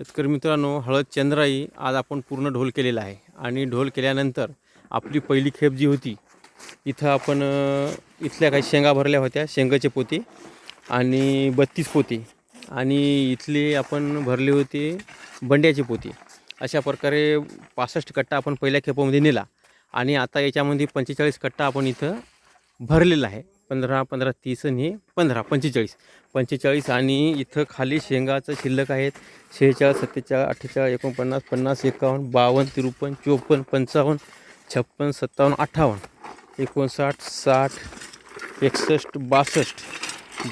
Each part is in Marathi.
शेतकरी मित्रांनो हळद चंद्राई आज आपण पूर्ण ढोल केलेला आहे. आणि ढोल केल्यानंतर आपली पहिली खेप जी होती इथं आपण इथल्या काही शेंगा भरल्या होत्या शेंगाचे पोते आणि बत्तीस पोते. आणि इथले आपण भरले होते बंड्याचे पोते. अशा प्रकारे पासष्ट कट्टा आपण पहिल्या खेपामध्ये नेला. आणि आता याच्यामध्ये पंचेचाळीस कट्टा आपण इथं भरलेला आहे. पंधरा पंधरा तीस आणि हे पंधरा पंचेचाळीस. पंचेचाळीस आणि इथं खाली शेंगाचं शिल्लक आहेत. शेहेचाळीस सत्तेचाळीस अठ्ठेचाळीस एकोणपन्नास पन्नास एकावन्न बावन्न त्रेपन्न चोपन्न पंचावन्न छप्पन सत्तावन्न अठ्ठावन्न. एकोणसाठ साठ एकसष्ट बासष्ट.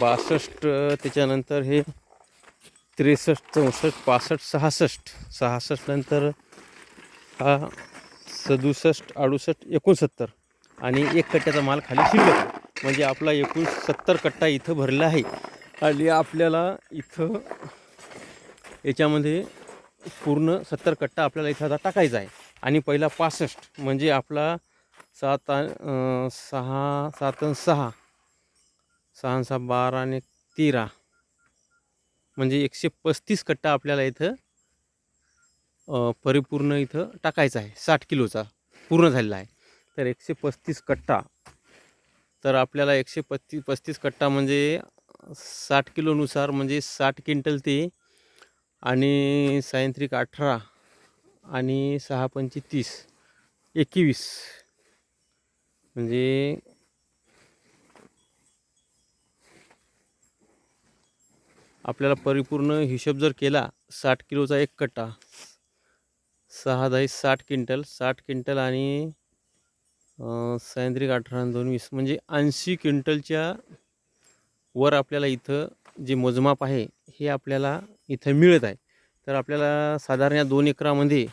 बासष्ट त्याच्यानंतर हे त्रेसष्ट चौसष्ट पासष्ट सहासष्ट. सहासष्ट नंतर हा सदुसष्ट अडुसष्ट एकोणसत्तर. आणि एक कट्ट्याचा माल खाली शिल्लक आहे. म्हणजे आपला एकूण सत्तर कट्टा इथं भरला आहे. आणि आपल्याला इथं याच्यामध्ये पूर्ण सत्तर कट्टा आपल्याला इथं आता टाकायचा आहे. आणि पहिला पासष्ट म्हणजे आपला सात सहा सात आणि सहा. सहा आणि सहा बारा आणि तेरा. म्हणजे एकशे पस्तीस कट्टा आपल्याला इथं परिपूर्ण इथं टाकायचा आहे. साठ किलोचा पूर्ण झालेला आहे. तर एकशे पस्तीस कट्टा तर आपल्याला एकशे पस्तीस पस्तीस कट्टा म्हणजे साठ किलोनुसार म्हणजे साठ क्विंटल ते आणि सायंत्रिक अठरा आणि सहा पंचवीस तीस एकवीस. म्हणजे आपल्याला परिपूर्ण हिशोब जर केला साठ किलोचा एक कट्टा सहा दही साठ क्विंटल साठ क्विंटल आणि अं, अठरा दोन वीस. म्हणजे ऐंशी क्विंटलच्या वर आपल्याला इथं जे मोजमाप आहे हे आपल्याला इथं मिळत आहे. तर आपल्याला साधारण या दोन एकरामध्ये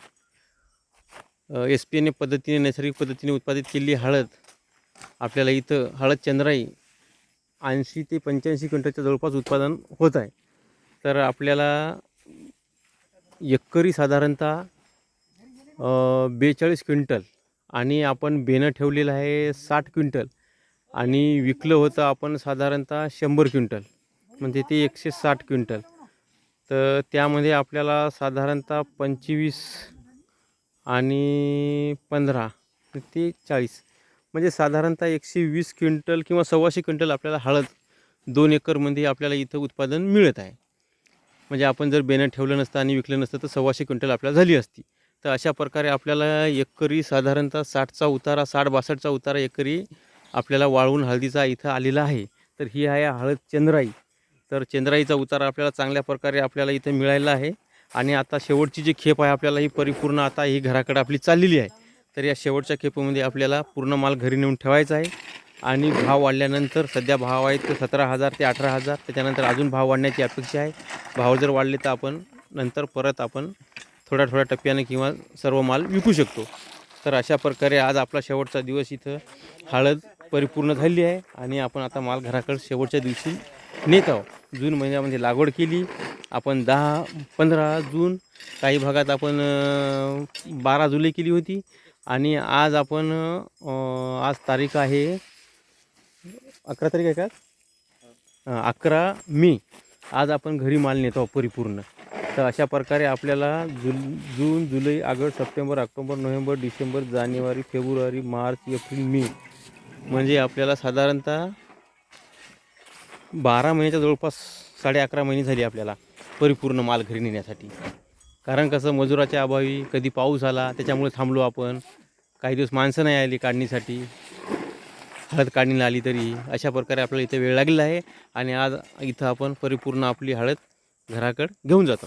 एस पी एन पद्धतीने नैसर्गिक पद्धतीने उत्पादित केलेली हळद आपल्याला इथं हळद चंद्राई ऐंशी ते पंच्याऐंशी क्विंटलच्या जवळपास उत्पादन होत आहे. तर आपल्याला एकरी साधारणतः बेचाळीस क्विंटल आणि आपण बेनं ठेवलेलं आहे साठ क्विंटल आणि विकलं होतं आपण साधारणतः शंभर क्विंटल. म्हणजे ते एकशे साठ क्विंटल. तर त्यामध्ये आपल्याला साधारणतः पंचवीस आणि पंधरा ते चाळीस. म्हणजे साधारणतः एकशे वीस क्विंटल किंवा सव्वाशे क्विंटल आपल्याला हळद दोन एकरमध्ये आपल्याला इथं उत्पादन मिळत आहे. म्हणजे आपण जर बेनं ठेवलं नसतं आणि विकलं नसतं तर सव्वाशे क्विंटल आपल्याला झाली असती. तर अशा प्रकारे आपल्याला एकरी साधारणतः साठचा उतारा साठ बासष्टचा उतारा एकरी आपल्याला वाळवून हळदीचा इथं आलेला आहे. तर ही आहे हळद चंद्राई. तर चंद्राईचा उतारा आपल्याला चांगल्या प्रकारे आपल्याला इथं मिळालेला आहे. आणि आता शेवटची जी खेप आहे आपल्याला ही परिपूर्ण आता ही घराकडे आपली चाललेली आहे. तर या शेवटच्या खेपेमध्ये आपल्याला पूर्ण माल घरी नेऊन ठेवायचा आहे. आणि भाव वाढल्यानंतर सध्या भाव आहेत ते सतरा हजार ते अठरा हजार. त्याच्यानंतर अजून भाव वाढण्याची अपेक्षा आहे. भाव जर वाढले तर आपण नंतर परत आपण थोड्या थोड्या टप्प्याने किंवा सर्व माल विकू शकतो. तर अशा प्रकारे आज आपला शेवटचा दिवस इथं हळद परिपूर्ण झाली आहे आणि आपण आता माल घराकडे शेवटच्या दिवशी नेत आहोत. जून महिन्यामध्ये लागवड केली. आपण दहा पंधरा जून काही भागात आपण बारा जुलै केली होती. आणि आज आपण आज तारीख आहे अकरा तारीख आहे का? अकरा मे. आज आपण घरी माल नेतो आहोत परिपूर्ण. तर अशा प्रकारे आपल्याला जुल जून जुलै August September October November December जानेवारी फेब्रुवारी मार्च एप्रिल मे म्हणजे आपल्याला साधारणतः बारा महिन्याच्या जवळपास साडे अकरा महिने झाली आपल्याला परिपूर्ण माल घरी नेण्यासाठी. कारण कसं मजुराच्या अभावी कधी पाऊस आला त्याच्यामुळे थांबलो आपण. काही दिवस माणसं नाही आली काढणीसाठी. हळद काढणीला आली तरी. अशा प्रकारे आपल्याला इथे वेळ लागलेला आहे. आणि आज इथं आपण परिपूर्ण आपली हळद घराकडे घेऊन जातो.